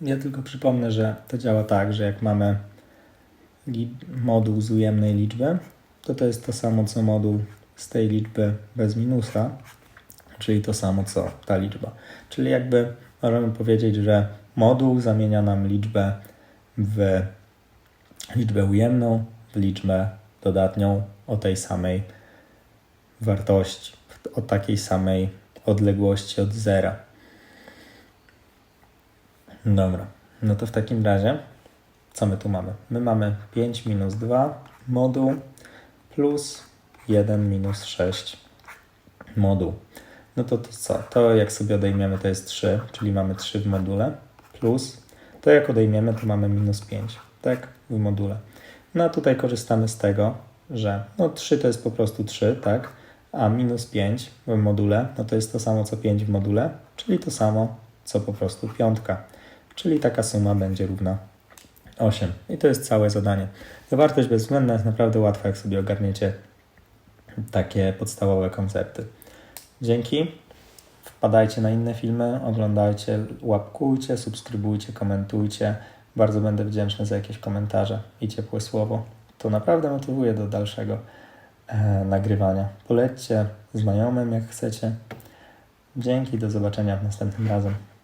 Ja tylko przypomnę, że to działa tak, że jak mamy moduł z ujemnej liczby, to to jest to samo co moduł z tej liczby bez minusa, czyli to samo co ta liczba. Czyli jakby możemy powiedzieć, że moduł zamienia nam liczbę w liczbę ujemną, w liczbę dodatnią o tej samej wartości, o takiej samej odległości od zera. Dobra, no to w takim razie, co my tu mamy? My mamy 5 minus 2 moduł plus 1 minus 6 moduł. No to, to co? To jak sobie odejmiemy to jest 3, czyli mamy 3 w module, plus to jak odejmiemy to mamy minus 5, tak? W module. No a tutaj korzystamy z tego, że no 3 to jest po prostu 3, tak? A minus 5 w module, no to jest to samo co 5 w module, czyli to samo co po prostu piątka. Czyli taka suma będzie równa 8. I to jest całe zadanie. Zawartość bezwzględna jest naprawdę łatwa, jak sobie ogarniecie takie podstawowe koncepty. Dzięki. Wpadajcie na inne filmy, oglądajcie, łapkujcie, subskrybujcie, komentujcie. Bardzo będę wdzięczny za jakieś komentarze i ciepłe słowo. To naprawdę motywuje do dalszego e, nagrywania. Polećcie znajomym, jak chcecie. Dzięki, do zobaczenia następnym razem.